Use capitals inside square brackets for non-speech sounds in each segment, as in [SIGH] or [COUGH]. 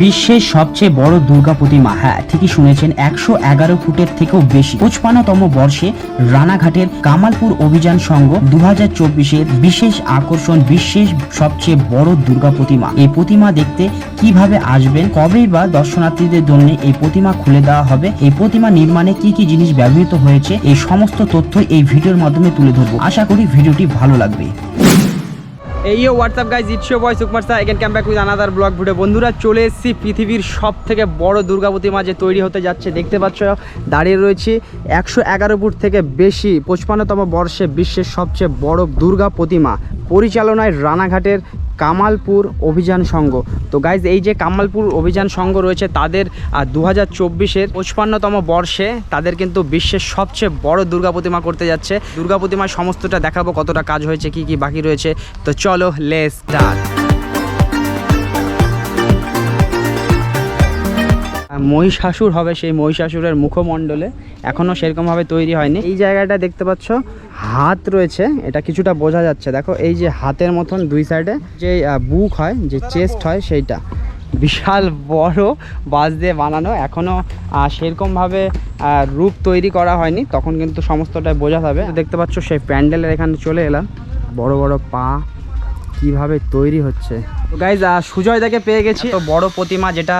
বিশ্বের সবচেয়ে বড় দুর্গা প্রতিমা। হ্যাঁ ঠিকই শুনেছেন, একশো এগারো ফুটের থেকেও বেশি। পঁচপান্নতম বর্ষে রানাঘাটের কামালপুর অভিযান সংঘ দু হাজার বিশেষ আকর্ষণ, বিশ্বের সবচেয়ে বড় দুর্গা প্রতিমা। এই প্রতিমা দেখতে কীভাবে আসবেন কবেই বা দর্শনার্থীদের জন্য এই প্রতিমা খুলে দেওয়া হবে, এই প্রতিমা নির্মাণে কি কি জিনিস ব্যবহৃত হয়েছে, এই সমস্ত তথ্য এই ভিডিওর মাধ্যমে তুলে ধরবো। আশা করি ভিডিওটি ভালো লাগবে। এই what's up guys it's you boy Sukumar Saha again came back with another blog video বন্ধুরা, চলে এসেছি পৃথিবীর সব থেকে বড় দুর্গাপতি প্রতিমা যে তৈরি হতে যাচ্ছে। দেখতে পাচ্ছ, দাঁড়িয়ে রয়েছি একশো এগারো ফুট থেকে বেশি, পঁচপান্নতম বর্ষে বিশ্বের সবচেয়ে বড় দুর্গা প্রতিমা পরিচালনায় রানাঘাটের কামালপুর অভিযান সংঘ। তো গাইজ এই যে কামালপুর অভিযান সংঘ রয়েছে, তাদের দু হাজার চব্বিশের পঁচপান্নতম বর্ষে তাদের কিন্তু বিশ্বের সবচেয়ে বড় দুর্গা প্রতিমা করতে যাচ্ছে। দুর্গা প্রতিমার সমস্তটা দেখাবো, কতটা কাজ হয়েছে, কি কি বাকি রয়েছে। তো চলো লেস স্টার্ট মহিষাসুর হবে সেই মহিষাসুরের মুখমণ্ডলে। এখনও সেরকমভাবে তৈরি হয়নি। এই জায়গাটা দেখতে পাচ্ছ, হাত রয়েছে। এটা কিছুটা বোঝা যাচ্ছে। দেখো, এই যে হাতের মতন দুই সাইডে যে বুক হয়, যে চেস্ট হয়, সেইটা। বিশাল বড় বাঁশ দিয়ে বানানো। এখনও সেরকমভাবে রূপ তৈরি করা হয়নি। তখন কিন্তু সমস্তটাই বোঝা যাবে। দেখতে পাচ্ছ, সেই প্যান্ডেলের এখানে চলে এলাম। বড় বড় পা। কীভাবে তৈরি হচ্ছে। গাইজ সুজয় দাকে পেয়ে গেছি। তো বড় প্রতিমা যেটা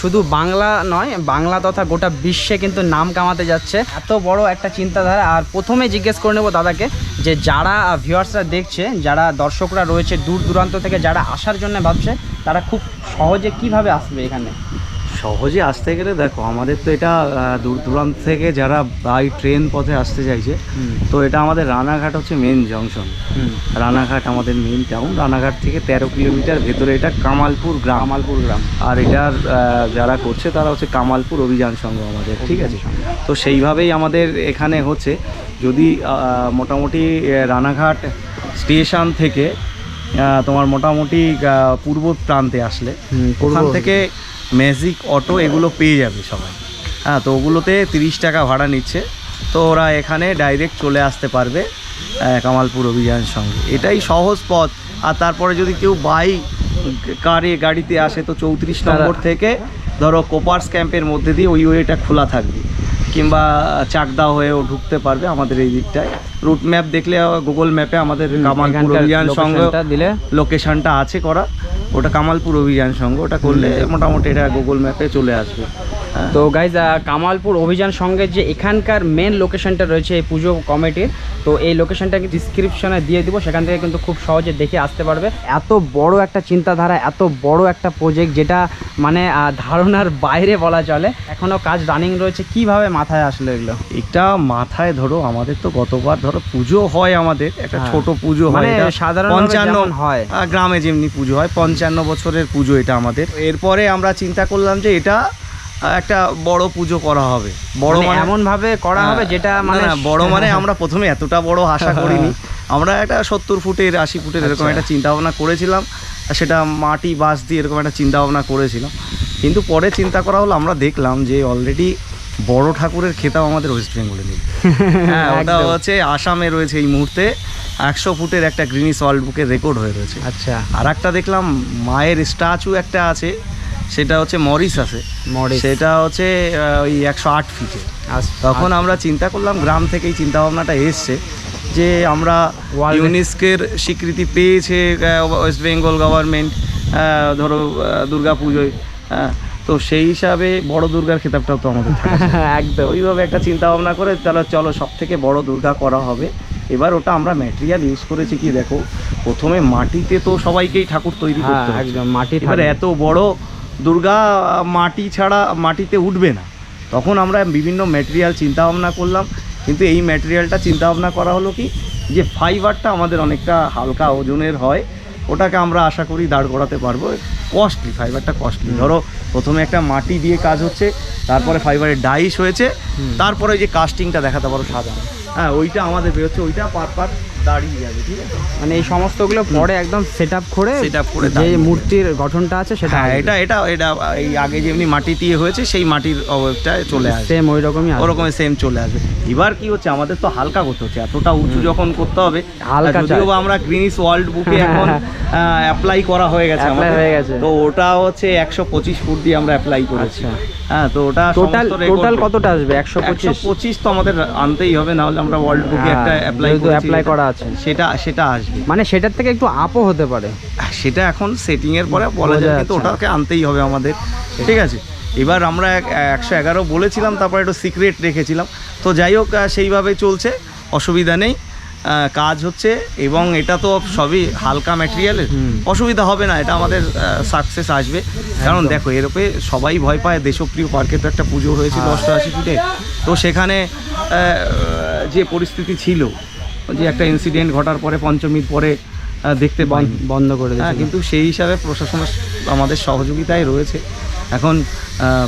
শুধু বাংলা নয়, বাংলা তথা গোটা বিশ্বে কিন্তু নাম কামাতে যাচ্ছে। এত বড় একটা চিন্তাধারা। আর প্রথমে জিজ্ঞেস করে নেব দাদাকে যে যারা ভিউয়ার্সরা দেখছে, যারা দর্শকরা রয়েছে দূর দূরান্ত থেকে, যারা আসার জন্য ভাবছে, তারা খুব সহজে কীভাবে আসবে এখানে? সহজে আসতে গেলে দেখো আমাদের তো এটা দূর দূরান্ত থেকে যারা বাই ট্রেন পথে আসতে চাইছে তো এটা আমাদের রানাঘাট হচ্ছে মেন জংশন রানাঘাট আমাদের মেন টাউন রানাঘাট থেকে তেরো কিলোমিটার ভেতরে এটা কামালপুর গ্রাম। কামালপুর গ্রাম। আর এটার যারা করছে তারা হচ্ছে কামালপুর অভিযান সংঘ আমাদের ঠিক আছে? তো সেইভাবেই আমাদের এখানে হচ্ছে যদি মোটামুটি রানাঘাট স্টেশন থেকে তোমার মোটামুটি পূর্ব প্রান্তে আসলে ওখান থেকে ম্যাজিক অটো এগুলো পেয়ে যাবে সবাই। হ্যাঁ তো ওগুলোতে তিরিশ টাকা ভাড়া নিচ্ছে। তো ওরা এখানে ডাইরেক্ট চলে আসতে পারবে কামালপুর অভিযান সঙ্গে। এটাই সহজ পথ। আর তারপরে যদি কেউ বাই কারে গাড়িতে আসে তো চৌত্রিশ নম্বর থেকে ধরো কোপার্স ক্যাম্পের মধ্যে দিয়ে ওই ওয়েটা খোলা থাকবে। কিংবা চাকদা হয়েও ঢুকতে পারবে আমাদের এই দিকটায়। রুট ম্যাপ দেখলে গুগল ম্যাপে আমাদের কামালপুর অভিযান সঙ্গ লোকেশনটা আছে করা। ওটা কামালপুর অভিযান সঙ্গ ওটা করলে মোটামুটি এটা গুগল ম্যাপে চলে আসবে। তো গাইজ কামালপুর অভিযান সঙ্গে যে এখানকার মেন লোকেশনটা রয়েছে এই পুজো কমিটির তো এই লোকেশনটাকে ডিসক্রিপশনে দিয়ে দিব সেখান থেকে কিন্তু খুব সহজে দেখে আসতে পারবে। এত বড় একটা চিন্তাধারা এত বড় একটা প্রজেক্ট যেটা মানে ধারণার বাইরে বলা চলে। এখনও কাজ রানিং রয়েছে কীভাবে মাথায় আসলো এগুলো? এটা মাথায় ধরো আমাদের তো গতবার ধরো পুজো হয় আমাদের একটা হ্যাঁ। ছোট পুজো হয় সাধারণ পঞ্চান্ন হয়। গ্রামে যেমনি পুজো হয় পঞ্চান্ন বছরের পুজো এটা আমাদের। এরপরে আমরা চিন্তা করলাম যে এটা একটা বড় পুজো করা হবে। বড় মানে মানে এমন ভাবে করা হবে হ্যাঁ, যেটা মানে বড় মানে [LAUGHS] আমরা প্রথমে এতটা বড় আশা করিনি। আমরা একটা সত্তর ফুটের আশি ফুটের এরকম আচ্ছা। একটা চিন্তা ভাবনা করেছিলাম আর সেটা মাটি বাঁশ দিয়ে এরকম একটা চিন্তা ভাবনা করেছিলাম। কিন্তু পরে চিন্তা করা হলো আমরা দেখলাম যে অলরেডি বড় ঠাকুরের খেতাব আমাদের ওয়েস্ট বেঙ্গলে নেই। [LAUGHS] হ্যাঁ ওটা হচ্ছে আসামে রয়েছে এই মুহূর্তে একশো ফুটের একটা গ্রিনিস ওয়ার্ল্ড বুকের রেকর্ড হয়ে রয়েছে। আচ্ছা। আর একটা দেখলাম মায়ের স্ট্যাচু একটা আছে সেটা হচ্ছে মরিস আছে মরিস। সেটা হচ্ছে ওই একশো আট ফিটে আচ্ছা। তখন আমরা চিন্তা করলাম গ্রাম থেকেই চিন্তা ভাবনাটা এসছে যে আমরা ইউনেস্কের স্বীকৃতি পেয়েছে ওয়েস্ট বেঙ্গল গভর্নমেন্ট ধরো দুর্গা পুজোয় হ্যাঁ তো সেই হিসাবে বড় দুর্গার খেতাবটাও তো আমাদের। [LAUGHS] একদম ওইভাবে একটা চিন্তা ভাবনা করে তাহলে চলো সব থেকে বড় দুর্গা করা হবে এবার ওটা আমরা ম্যাটেরিয়াল ইউজ করেছি কি দেখো প্রথমে মাটিতে তো সবাইকেই ঠাকুর তৈরি হ্যাঁ করতে। একদম মাটি এবার এত বড় দুর্গা মাটি ছাড়া মাটিতে উঠবে না। তখন আমরা বিভিন্ন ম্যাটেরিয়াল চিন্তা ভাবনা করলাম কিন্তু এই ম্যাটেরিয়ালটা চিন্তা ভাবনা করা হলো কি? যে ফাইবারটা আমাদের অনেকটা হালকা ওজনের হয় ওটাকে আমরা আশা করি দাঁড় করাতে পারব। কস্টলি ফাইবারটা কস্টলি ধরো প্রথমে একটা মাটি দিয়ে কাজ হচ্ছে তারপরে ফাইবারের ডাইস হয়েছে তারপরে ওই যে কাস্টিংটা দেখাতে পারো সাদা হ্যাঁ ওইটা আমাদের বেরোচ্ছে ওইটা পার পার দাঁড়িয়ে যাবে ঠিক আছে? মানে এই সমস্তগুলো পরে একদম সেট আপ করে Set up করে যে মূর্তির গঠনটা আছে সেটা হ্যাঁ এটা এটা এটা এই আগে যেমনি মাটি দিয়ে হয়েছে সেই মাটির অবস্থায় চলে আসবে। সেম ওই রকমই ওরকমই সেম চলে আসবে। এবার কি হচ্ছে? আমাদের তো হালকা করতে হচ্ছে। এতটা উঁচু যখন করতে হবে হালকা যদিও বা আমরা গ্রিনিস ওয়ার্ল্ড বুকে এখন অ্যাপ্লাই করা হয়ে গেছে আমাদের। হয়ে গেছে। তো ওটা হচ্ছে একশো পঁচিশ ফুট দিয়ে আমরা অ্যাপ্লাই করেছি। আচ্ছা। হ্যাঁ তো ওটা টোটাল টোটাল কতটা আসবে? একশো পঁচিশ? পঁচিশ তো আমাদের আনতেই হবে নাহলে আমরা ওয়ার্ল্ড বুকে হ্যাঁ, একটা অ্যাপ্লাই apply করা আছে। সেটা সেটা আসবে। মানে সেটার থেকে একটু আপও হতে পারে। সেটা এখন সেটিং এর পরে বলা যায় কিন্তু ওটাকে আনতেই হবে আমাদের। ঠিক আছে? এবার আমরা এক- একশো এগারো বলেছিলাম তারপর একটু সিক্রেট রেখেছিলাম। তো যাই হোক সেইভাবে চলছে অসুবিধা নেই। কাজ হচ্ছে এবং এটা তো সবই হালকা ম্যাটেরিয়ালের। অসুবিধা হবে না এটা আমাদের সাকসেস আসবে। কারণ দেখো এরপরে সবাই ভয় পায় দেশপ্রিয় পার্কে তো একটা পুজো হয়েছিল হ্যাঁ। অষ্টআশি ফিটে তো সেখানে যে পরিস্থিতি ছিল যে একটা ইনসিডেন্ট ঘটার পরে পঞ্চমীর পরে দেখতে বন- বন্ধ করে হ্যাঁ দিয়েছিল। কিন্তু সেই হিসাবে প্রশাসনের আমাদের সহযোগিতায় রয়েছে। এখন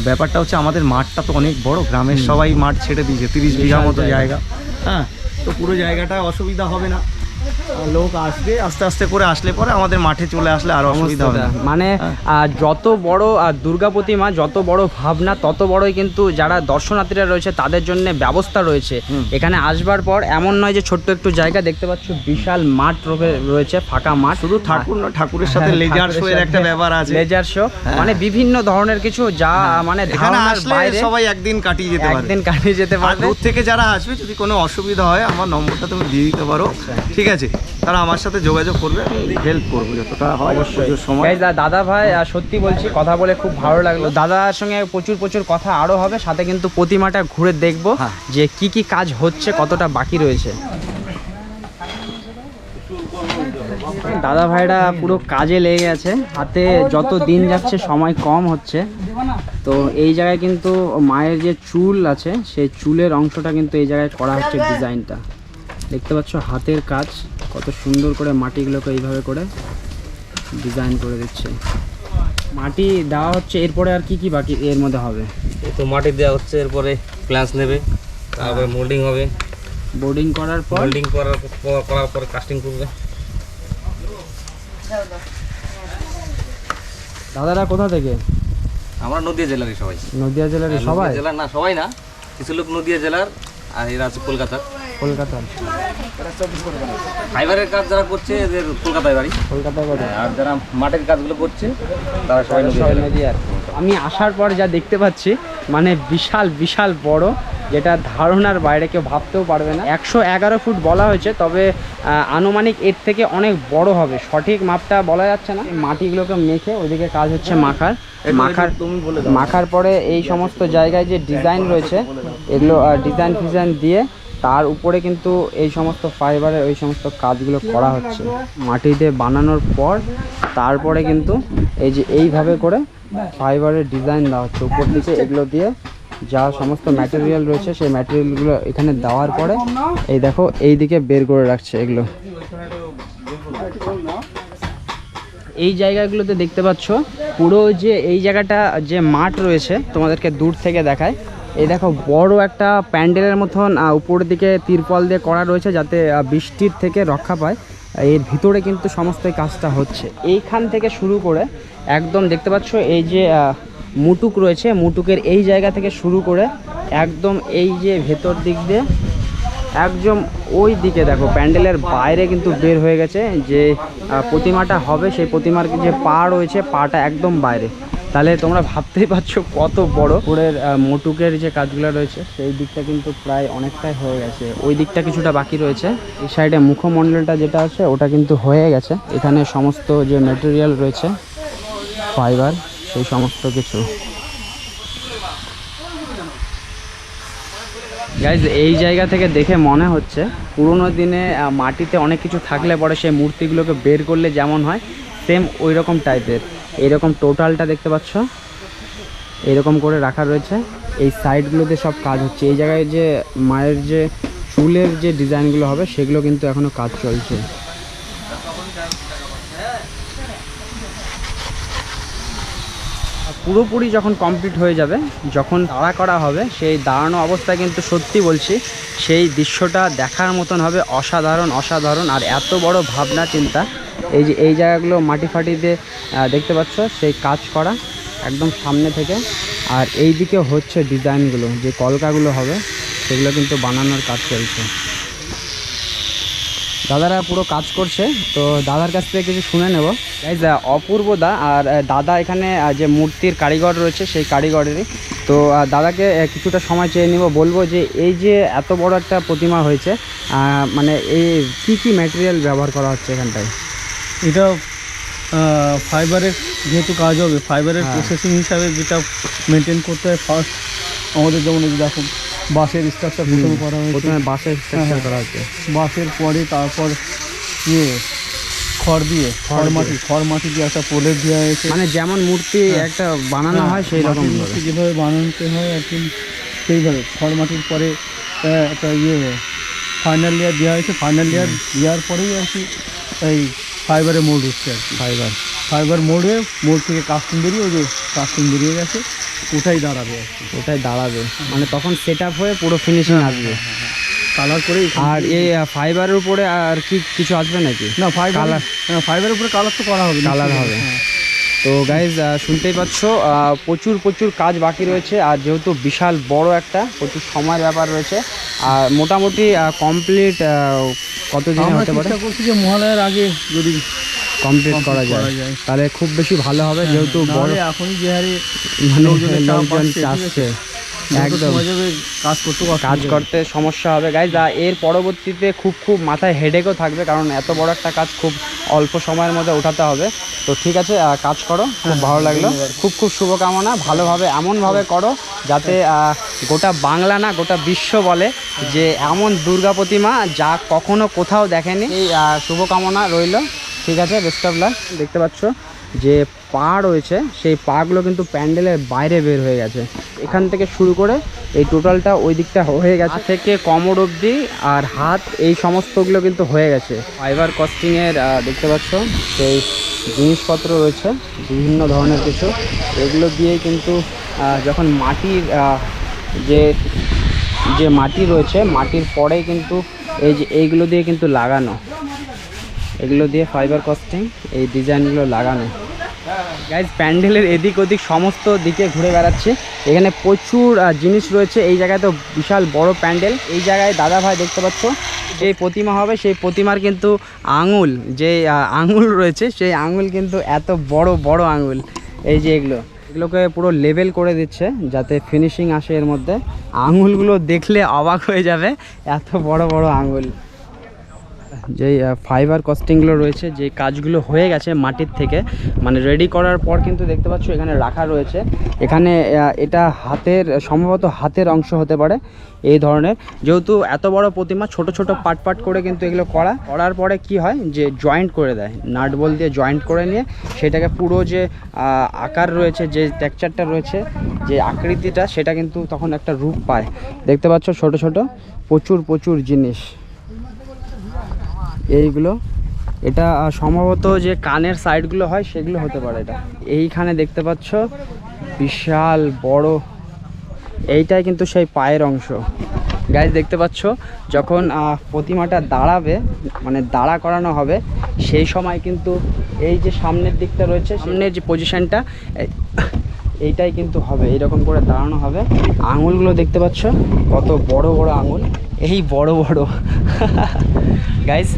ব্যাপারটা হচ্ছে আমাদের মাঠটা তো অনেক বড় গ্রামের সবাই মাঠ ছেড়ে দিয়েছে তিরিশ বিঘা মতো। জায়গা। হ্যাঁ তো পুরো জায়গাটা অসুবিধা হবে না। লোক আসবে আস্তে আস্তে করে আসলে পরে আমাদের মাঠে চলে আসলে আরও অসুবিধা হবে মানে হ্যাঁ। যত বড় দুর্গা প্রতিমা যত বড় ভাবনা তত বড়ই কিন্তু যারা দর্শনার্থীরা রয়েছে তাদের জন্য ব্যবস্থা রয়েছে। এখানে আসবার পর এমন নয় যে ছোট্ট একটু জায়গা দেখতে পাচ্ছ বিশাল মাঠ রয়েছে ফাঁকা মাঠ। শুধু ঠাকুর না ঠাকুরের সাথে হ্যাঁ, লেজার ঠাকুরের শো এর একটা ব্যাপার আছে। লেজার শো হ্যাঁ। মানে বিভিন্ন ধরনের কিছু যা মানে এখানে আসলে সবাই একদিন কাটিয়ে যেতে পারে একদিন কাটিয়ে যেতে পারবে। দূর থেকে যারা আসবে যদি কোনো অসুবিধা হয় আমার নম্বরটা তুমি দিয়ে দিতে পারো। আচ্ছা। ঠিক আছে? তারা আমার সাথে যোগাযোগ করবে আমি হেল্প করব যতটা হয়। সময় দাদা ভাই সত্যি বলছি কথা বলে খুব ভালো লাগল। দাদার সঙ্গে প্রচুর প্রচুর কথা আরও হবে সাথে কিন্তু প্রতিমাটা ঘুরে দেখব হ্যাঁ। যে কি কি কাজ হচ্ছে কতটা বাকি রয়েছে। দাদা ভাইরা পুরো কাজে লেগে গেছে হাতে যত দিন যাচ্ছে সময় কম হচ্ছে। তো এই জায়গায় কিন্তু মায়ের যে চুল আছে সেই চুলের অংশটা কিন্তু এই জায়গায় করা হচ্ছে ডিজাইনটা। দেখতে পাচ্ছ হাতের কাজ। কত সুন্দর করে মাটিগুলোকে এইভাবে করে ডিজাইন করে দিচ্ছে। মাটি দেওয়া হচ্ছে এরপরে আর কি কি বাকি এর মধ্যে হবে? এই তো মাটি দেওয়া হচ্ছে এরপরে প্ল্যান্স নেবে তারপরে মোল্ডিং হবে। বোর্ডিং করার পর? মোল্ডিং করার পর- করার পরে কাস্টিং করবে। দাদারা কোথা থেকে? আমরা নদিয়া জেলারই সবাই। নদিয়া জেলার হ্যাঁ, সবাই? জেলার না সবাই না। কিছু লোক নদিয়া জেলার আর এরা আছে কলকাতার। কলকাতার ফাইবারের কাজ যারা করছে এদের কলকাতায় বাড়ি। কলকাতায় কোথায় আর যারা মাটির কাজগুলো করছে তারা সবাই নদিয়া সবাই জেলার। আমি আসার পর যা দেখতে পাচ্ছি মানে বিশাল বিশাল বড় যেটা ধারণার বাইরে কেউ ভাবতেও পারবে না। একশো এগারো ফুট বলা হয়েছে তবে আনুমানিক এর থেকে অনেক বড় হবে। সঠিক মাপটা বলা যাচ্ছে না। মাটিগুলোকে মেখে ওইদিকে কাজ হচ্ছে মাখার। মাখার তুমি বলে মাখার পরে এই সমস্ত জায়গায় যে ডিজাইন রয়েছে এগুলো ডিজাইন ফিজাইন দিয়ে তার উপরে কিন্তু এই সমস্ত ফাইবারের ওই সমস্ত কাজগুলো করা হচ্ছে। মাটিতে বানানোর পর তারপরে কিন্তু এই যে এইভাবে করে ফাইবারের ডিজাইন দেওয়া হচ্ছে। উপর দিকে এগুলো দিয়ে যা সমস্ত ম্যাটেরিয়াল রয়েছে, সেই ম্যাটেরিয়ালগুলো এখানে দেওয়ার পরে এই দেখো এই দিকে বের করে রাখছে এগুলো। এই জায়গাগুলোতে দেখতে পাচ্ছ, পুরো যে এই জায়গাটা যে মাঠ রয়েছে, তোমাদেরকে দূর থেকে দেখায়। এই দেখো, বড় একটা প্যান্ডেলের মতন উপরের দিকে তিরপল দিয়ে করা রয়েছে যাতে বৃষ্টির থেকে রক্ষা পায়। এর ভিতরে কিন্তু সমস্ত কাজটা হচ্ছে। এইখান থেকে শুরু করে একদম দেখতে পাচ্ছ, এই যে মুটুক রয়েছে, মুটুকের এই জায়গা থেকে শুরু করে একদম এই যে ভেতর দিক দিয়ে, একদম ওই দিকে দেখো, প্যান্ডেলের বাইরে কিন্তু বের হয়ে গেছে যে প্রতিমাটা হবে। সেই প্রতিমার যে পা রয়েছে, পাটা একদম বাইরে। তাহলে তোমরা ভাবতেই পারছ কত বড়। পুরের মোটুকের যে কাজগুলো রয়েছে, সেই দিকটা কিন্তু প্রায় অনেকটাই হয়ে গেছে। ওই দিকটা কিছুটা বাকি রয়েছে। এই সাইডে মুখমণ্ডলটা যেটা আছে, ওটা কিন্তু হয়ে গেছে। এখানে সমস্ত যে মেটেরিয়াল রয়েছে ফাইবার সেই সমস্ত কিছু। গাইজ এই জায়গা থেকে দেখে মনে হচ্ছে, পুরোনো দিনে মাটিতে অনেক কিছু থাকলে পরে সেই মূর্তিগুলোকে বের করলে যেমন হয় সেম ওই রকম টাইপের। এরকম টোটালটা দেখতে পাচ্ছ। এরকম করে রাখা রয়েছে। এই সাইডগুলোতে সব কাজ হচ্ছে। এই জায়গায় যে মায়ের যে চুলের যে ডিজাইনগুলো হবে, সেগুলো কিন্তু এখনও কাজ চলছে। পুরোপুরি যখন কমপ্লিট হয়ে যাবে, যখন দাঁড়া করা হবে, সেই দাঁড়ানো অবস্থায় কিন্তু সত্যি বলছি, সেই দৃশ্যটা দেখার মতন হবে অসাধারণ অসাধারণ। আর এত বড় ভাবনা, চিন্তা, এই যে এই জায়গাগুলো মাটি ফাটি দিয়ে দেখতে পাচ্ছ, সেই কাজ করা একদম সামনে থেকে। আর এই দিকে হচ্ছে ডিজাইনগুলো যে কলকাগুলো হবে, সেগুলো কিন্তু বানানোর কাজ চলছে। দাদারা পুরো কাজ করছে তো দাদার কাছ থেকে কিছু শুনে নেব। গাইজ অপূর্ব দা আর দাদা এখানে যে মূর্তির কারিগর রয়েছে সেই কারিগরেরই। তো দাদাকে কিছুটা সময় চেয়ে নিব বলব যে এই যে এত বড় একটা প্রতিমা হয়েছে মানে এই কি কি ম্যাটেরিয়াল ব্যবহার করা হচ্ছে এখানটায়? এটা ফাইবারের যেহেতু কাজ হবে ফাইবারের হ্যাঁ। প্রসেসিং হিসাবে যেটা মেনটেন করতে হয় ফার্স্ট আমাদের যেমন এই যে দেখো বাঁশের স্ট্রাকচার প্রথমে করা হয়েছে। প্রথমে বাসের স্ট্রাকচার হ্যাঁ। করা হচ্ছে বাঁশের পরে তারপর ইয়ে খড় দিয়ে খড় মাটি খড় মাটি দিয়ে একটা প্রলেপ দেওয়া হয়েছে। মানে যেমন মূর্তি একটা বানানো হয় সেই রকম মূর্তি যেভাবে বানাতে হয় আর কি সেইভাবে খড় মাটির পরে একটা ইয়ে ফাইনাল লেয়ার দেওয়া হয়েছে। ফাইনাল লেয়ার দেওয়ার পরেই আর কি এই ফাইবারে মোড় হচ্ছে আর কি। ফাইবার ফাইবার মোড়ে মোড় থেকে কাস্টিং বেরিয়ে ওই যে কাস্টিং বেরিয়ে গেছে। ওটাই দাঁড়াবে? আর কি ওটাই দাঁড়াবে? মানে তখন সেট আপ হয়ে পুরো ফিনিশিং আসবে। কালার করে আর এই ফাইবারের উপরে আর কি কিছু আসবে নাকি? না ফাইবার ফাইবারের উপরে কালার তো করা হবে নিশ্চয়ই। হবে। হ্যাঁ। তো গাইজ শুনতেই পাচ্ছ প্রচুর প্রচুর কাজ বাকি রয়েছে। আর যেহেতু বিশাল বড় একটা প্রচুর সময়ের ব্যাপার রয়েছে আর মোটামুটি কমপ্লিট কতদিনে হতে পারে? যে মহালয়ার আগে যদি কমপ্লিট করা যায়। তাহলে খুব বেশি ভালো হবে যেহেতু বড় এখনই যে হারে মানে লোকজন চাচ্ছে। একদম। কাজ করতে কাজ করতে সমস্যা হবে। গাইজ এর পরবর্তীতে খুব খুব মাথায় হেডেকও থাকবে কারণ এত বড় একটা কাজ খুব অল্প সময়ের মধ্যে ওঠাতে হবে। তো ঠিক আছে কাজ করো। খুব ভালো লাগল। খুব খুব শুভকামনা। ভালোভাবে এমনভাবে করো যাতে গোটা বাংলা না গোটা বিশ্ব বলে যে এমন দুর্গা প্রতিমা যা কখনো কোথাও দেখেনি। এই শুভকামনা রইল। ঠিক আছে বেস্ট অফ লাক দেখতে পাচ্ছ যে পা রয়েছে সেই পাগুলো কিন্তু প্যান্ডেলের বাইরে বের হয়ে গেছে। এখান থেকে শুরু করে এই টোটালটা ওই দিকটা হয়ে গেছে। থেকে কমর অবধি আর হাত এই সমস্তগুলো কিন্তু হয়ে গেছে। ফাইবার কস্টিংয়ের দেখতে পাচ্ছ সেই জিনিসপত্র রয়েছে বিভিন্ন ধরনের কিছু। এগুলো দিয়েই কিন্তু যখন মাটির যে যে মাটি রয়েছে মাটির পরেই কিন্তু এই যে এইগুলো দিয়ে কিন্তু লাগানো। এগুলো দিয়ে ফাইবার কস্টিং এই ডিজাইনগুলো লাগানো। গাইজ প্যান্ডেলের এদিক ওদিক সমস্ত দিকে ঘুরে বেড়াচ্ছে। এখানে প্রচুর জিনিস রয়েছে। এই জায়গায় তো বিশাল বড় প্যান্ডেল। এই জায়গায় দাদা ভাই দেখতে পাচ্ছ যেই প্রতিমা হবে। সেই প্রতিমার কিন্তু আঙুল, যে আঙুল রয়েছে, সেই আঙুল কিন্তু এত বড় বড় আঙুল। এই যে এগুলো, এগুলোকে পুরো লেভেল করে দিচ্ছে, যাতে ফিনিশিং আসে এর মধ্যে। আঙুলগুলো দেখলে অবাক হয়ে যাবে, এত বড় বড় আঙুল। যেই ফাইবার কস্টিংগুলো রয়েছে, যে কাজগুলো হয়ে গেছে মাটির থেকে মানে রেডি করার পর কিন্তু দেখতে পাচ্ছ এখানে রাখা রয়েছে। এখানে এটা হাতের, সম্ভবত হাতের অংশ হতে পারে এই ধরনের। যেহেতু এত বড় প্রতিমা, ছোট ছোট পাট পাট করে কিন্তু এগুলো করা। করার পরে কি হয় যে জয়েন্ট করে দেয়। নাট বল দিয়ে জয়েন্ট করে নিয়ে সেটাকে পুরো যে আকার রয়েছে, যে টেক্সচারটা রয়েছে, যে আকৃতিটা, সেটা কিন্তু তখন একটা রূপ পায়। দেখতে পাচ্ছ ছোট ছোট, প্রচুর প্রচুর জিনিস। এইগুলো। এটা সম্ভবত যে কানের সাইডগুলো হয়, সেগুলো হতে পারে এটা। এইখানে দেখতে পাচ্ছ, বিশাল বড়। এইটাই কিন্তু সেই পায়ের অংশ। গাইজ দেখতে পাচ্ছ, যখন প্রতিমাটা দাঁড়াবে মানে দাঁড়া করানো হবে, সেই সময় কিন্তু এই যে সামনের দিকটা রয়েছে, সামনের যে পজিশনটা এইটাই কিন্তু হবে। এইরকম করে দাঁড়ানো হবে। আঙুলগুলো দেখতে পাচ্ছ, কত বড় বড় আঙুল। এই বড় বড়। গাইস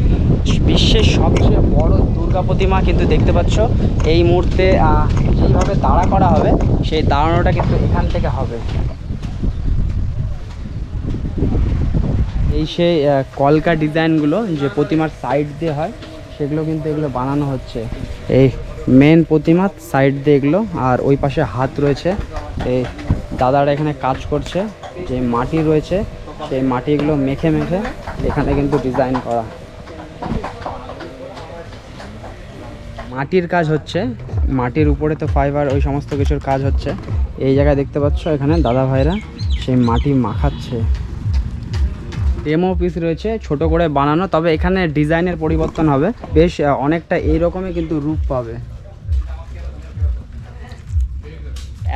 বিশ্বের সবচেয়ে বড় দুর্গা প্রতিমা কিন্তু দেখতে পাচ্ছ। এই মুহূর্তে আহ, যেইভাবে দাঁড়া করা হবে সেই দাঁড়ানোটা কিন্তু এখান থেকে হবে। এই সেই কলকা ডিজাইনগুলো যে প্রতিমার সাইড দিয়ে হয় সেগুলো কিন্তু এগুলো বানানো হচ্ছে। এই মেন প্রতিমার সাইড দিয়ে এগুলো আর ওই পাশে হাত রয়েছে। এই দাদারা এখানে কাজ করছে যে মাটি রয়েছে সেই মাটিগুলো মেখে মেখে এখানে কিন্তু ডিজাইন করা। মাটির কাজ হচ্ছে, মাটির উপরে তো ফাইবার ওই সমস্ত কিছুর কাজ হচ্ছে। এই জায়গায় দেখতে পাচ্ছ এখানে দাদা ভাইরা সেই মাটি মাখাচ্ছে। ডেমো পিস রয়েছে, ছোট করে বানানো, তবে এখানে ডিজাইনের পরিবর্তন হবে। বেশ অনেকটা এইরকমই কিন্তু রূপ পাবে।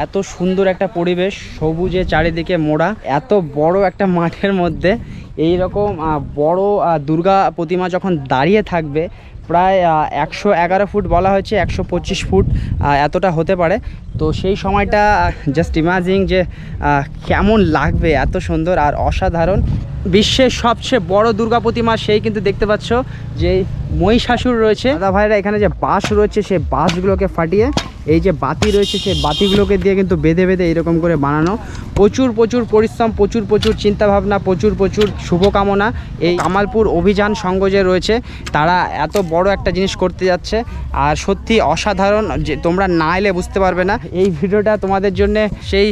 এত সুন্দর একটা পরিবেশ, সবুজে চারিদিকে মোড়া, এত বড় একটা মাঠের মধ্যে। এই রকম বড় দুর্গা প্রতিমা যখন দাঁড়িয়ে থাকবে, প্রায় একশো এগারো ফুট বলা হয়েছে, একশো পঁচিশ ফুট এতটা হতে পারে। তো সেই সময়টা জাস্ট ইমাজিং যে কেমন লাগবে, এত সুন্দর আর অসাধারণ। বিশ্বের সবচেয়ে বড় দুর্গা প্রতিমা সেই কিন্তু দেখতে পাচ্ছ যে মহিষাসুর রয়েছে। দাদা ভাইরা, এখানে যে বাঁশ রয়েছে, সেই বাঁশগুলোকে ফাটিয়ে এই যে বাতি রয়েছে, সেই বাতিগুলোকে দিয়ে কিন্তু বেঁধে বেঁধে এরকম করে বানানো। প্রচুর প্রচুর পরিশ্রম, প্রচুর প্রচুর চিন্তাভাবনা, প্রচুর প্রচুর শুভকামনা। এই কামালপুর অভিযান সংঘ যে রয়েছে, তারা এত বড় একটা জিনিস করতে যাচ্ছে। আর সত্যি অসাধারণ, যে তোমরা না এলে বুঝতে পারবে না। এই ভিডিওটা তোমাদের জন্য সেই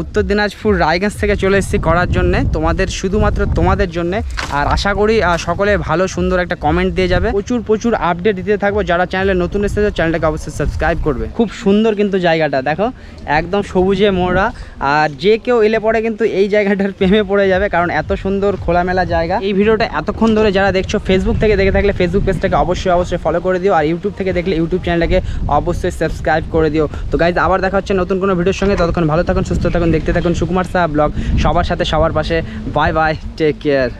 উত্তর দিনাজপুর রায়গঞ্জ থেকে চলে এসেছি করার জন্য। তোমাদের, শুধুমাত্র তোমাদের জন্য। আর আশা করি সকলে ভালো, সুন্দর একটা কমেন্ট দিয়ে যাবে। প্রচুর প্রচুর আপডেট দিতে থাকব। যারা চ্যানেলে নতুন এসেছে চ্যানেলটাকে অবশ্যই সাবস্ক্রাইব করবে। খুব সুন্দর কিন্তু জায়গাটা, দেখো? একদম সবুজে মোড়া। আর যে কেউ এলে পরে কিন্তু এই জায়গাটার প্রেমে পড়ে যাবে, কারণ এত সুন্দর খোলামেলা জায়গা। এই ভিডিওটা এতক্ষণ ধরে যারা দেখছ ফেসবুক থেকে দেখে থাকলে ফেসবুক পেজটাকে অবশ্যই অবশ্যই ফলো করে দিও। আর ইউটিউব থেকে দেখলে ইউটিউব চ্যানেলটাকে অবশ্যই সাবস্ক্রাইব করে দিও। তো গাইজ আবার দেখা হচ্ছে নতুন কোনো ভিডিওর সঙ্গে। ততক্ষণ ভালো থাকুন, সুস্থ থাকুন, দেখতে থাকুন সুকুমার সাহা ব্লগ। সবার সাথে, সবার পাশে। Bye bye take care